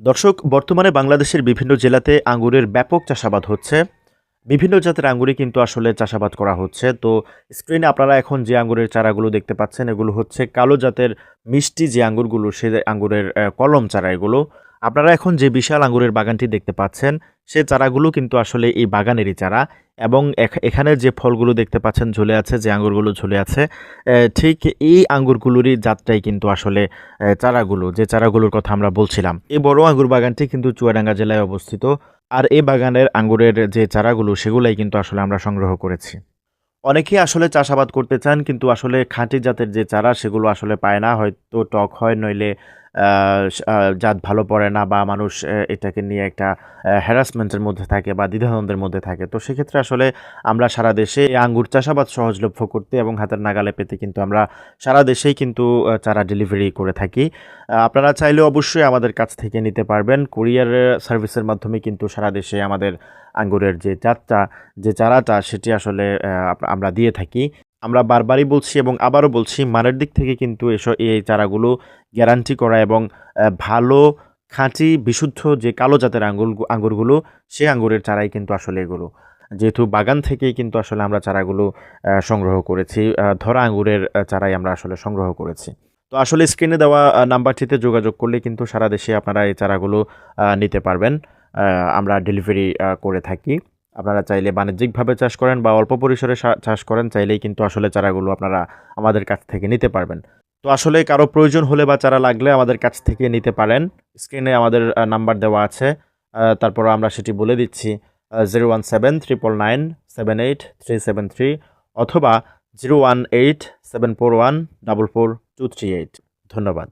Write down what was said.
দর্শক, বর্তমানে বাংলাদেশের বিভিন্ন জেলাতে আঙ্গুরের ব্যাপক চাষাবাদ হচ্ছে। বিভিন্ন জাতের আঙ্গুরই কিন্তু আসলে চাষাবাদ করা হচ্ছে। তো স্ক্রিনে আপনারা এখন যে আঙ্গুরের চারাগুলো দেখতে পাচ্ছেন, এগুলো হচ্ছে কালো জাতের মিষ্টি যে আঙ্গুরগুলো, সে আঙ্গুরের কলম চারা এগুলো। আপনারা এখন যে বিশাল আঙ্গুরের বাগানটি দেখতে পাচ্ছেন, সে চারাগুলো কিন্তু আসলে এই বাগানেরই চারা এবং এখানে যে ফলগুলো দেখতে পাচ্ছেন ঝুলে আছে, যে আঙ্গুরগুলো ঝুলে আছে ঠিক এই আঙ্গুরগুলোরই জাতটাই কিন্তু আসলে চারাগুলো, যে চারাগুলোর কথা আমরা বলছিলাম। এই বড় আঙ্গুর বাগানটি কিন্তু চুয়াডাঙ্গা জেলায় অবস্থিত আর এই বাগানের আঙ্গুরের যে চারাগুলো, সেগুলাই কিন্তু আসলে আমরা সংগ্রহ করেছি। অনেকেই আসলে চাষাবাদ করতে চান, কিন্তু আসলে খাঁটি জাতের যে চারা, সেগুলো আসলে পায় না, হয়তো টক হয়, নইলে জাত ভালো পড়ে না বা মানুষ এটাকে নিয়ে একটা হ্যারাসমেন্টের মধ্যে থাকে বা দ্বিধাদ্বন্দ্বের মধ্যে থাকে। তো সেক্ষেত্রে আসলে আমরা সারা দেশে এই আঙ্গুর চাষাবাদ সহজলভ্য করতে এবং হাতের নাগালে পেতে কিন্তু আমরা সারা দেশেই কিন্তু চারা ডেলিভারি করে থাকি। আপনারা চাইলে অবশ্যই আমাদের কাছ থেকে নিতে পারবেন। কুরিয়ার সার্ভিসের মাধ্যমে কিন্তু সারা দেশে আমাদের আঙ্গুরের যে জাতটা, যে চারাটা, সেটি আসলে আমরা দিয়ে থাকি। আমরা বারবারই বলছি এবং আবারও বলছি, মানের দিক থেকে কিন্তু এসব এই চারাগুলো গ্যারান্টি করা এবং ভালো খাঁটি, বিশুদ্ধ যে কালো জাতের আঙ্গুর আঙ্গুরগুলো সে আঙ্গুরের চারাই কিন্তু আসলে এগুলো। যেহেতু বাগান থেকেই কিন্তু আসলে আমরা চারাগুলো সংগ্রহ করেছি ধরা আঙ্গুরের চারাই আমরা আসলে সংগ্রহ করেছি। তো আসলে স্ক্রিনে দেওয়া নাম্বারটিতে যোগাযোগ করলে কিন্তু সারা দেশে আপনারা এই চারাগুলো নিতে পারবেন আমরা ডেলিভারি করে থাকি। আপনারা চাইলে বাণিজ্যিকভাবে চাষ করেন বা অল্প পরিসরে চাষ করেন, চাইলেই কিন্তু আসলে চারাগুলো আপনারা আমাদের কাছ থেকে নিতে পারবেন। তো আসলে কারও প্রয়োজন হলে বা চারা লাগলে আমাদের কাছ থেকে নিতে পারেন। স্ক্রিনে আমাদের নাম্বার দেওয়া আছে। তারপর আমরা সেটি বলে দিচ্ছি zero one seven triple nine seven eight three seven three অথবা zero one eight seven four one double four two three eight ধন্যবাদ।